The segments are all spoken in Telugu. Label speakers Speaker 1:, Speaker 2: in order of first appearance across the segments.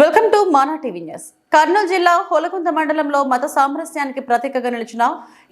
Speaker 1: Welcome to Mana TV news. Kurnool జిల్లా హోలగుంద మండలంలో మత సామరస్యానికి ప్రతీకగా నిలిచిన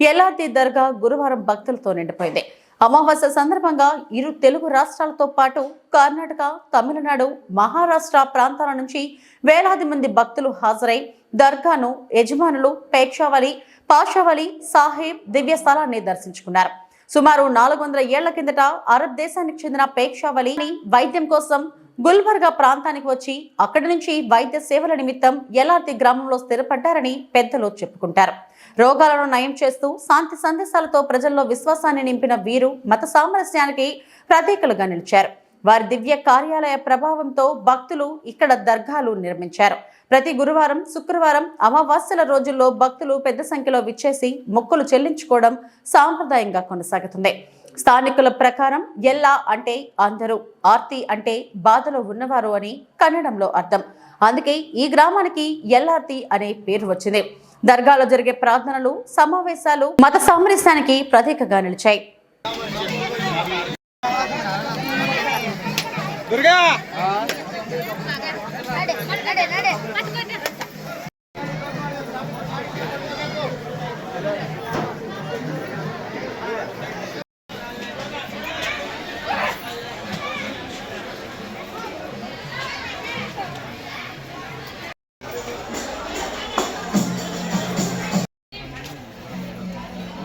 Speaker 1: ఎల్ఆర్ది దర్గా గురువారం భక్తులతో నిండిపోయింది. అమావాస్య సందర్భంగా ఇరు తెలుగు రాష్ట్రాలతో పాటు కర్ణాటక తమిళనాడు మహారాష్ట్ర ప్రాంతాల నుంచి వేలాది మంది భక్తులు హాజరై దర్గాను యజమానులు పేక్షావలి పాషావలి సాహెబ్ దివ్య స్థలాన్ని దర్శించుకున్నారు. సుమారు నాలుగు వందల ఏళ్ళ కిందట అరబ్ దేశానికి చెందిన పేక్షావలి వైద్యం కోసం గుల్బర్గా ప్రాంతానికి వచ్చి అక్కడి నుంచి వైద్య సేవల నిమిత్తం ఎలాంటి గ్రామంలో స్థిరపడ్డారని పెద్దలు చెప్పుకుంటారు. రోగాలను నయం చేస్తూ శాంతి సందేశాలతో ప్రజల్లో విశ్వాసాన్ని నింపిన వీరు మత సామరస్యానికి ప్రతీకలుగా నిలిచారు. వారి దివ్య కార్యాలయ ప్రభావంతో భక్తులు ఇక్కడ దర్గాలు నిర్మించారు. ప్రతి గురువారం శుక్రవారం అమావాస్యల రోజుల్లో భక్తులు పెద్ద సంఖ్యలో విచ్చేసి మొక్కులు చెల్లించుకోవడం సాంప్రదాయంగా కొనసాగుతుంది. స్థానికుల ప్రకారం ఎల్లా అంటే అందరూ ఆర్తి అంటే బాధలో ఉన్నవారు అని కన్నడంలో అర్థం. అందుకే ఈ గ్రామానికి ఎల్ఆర్తి అనే పేరు వచ్చింది. దర్గాలో జరిగే ప్రార్థనలు సమావేశాలు మత సామరస్యానికి ప్రతీకగా నిలిచాయి.
Speaker 2: దుర్గా!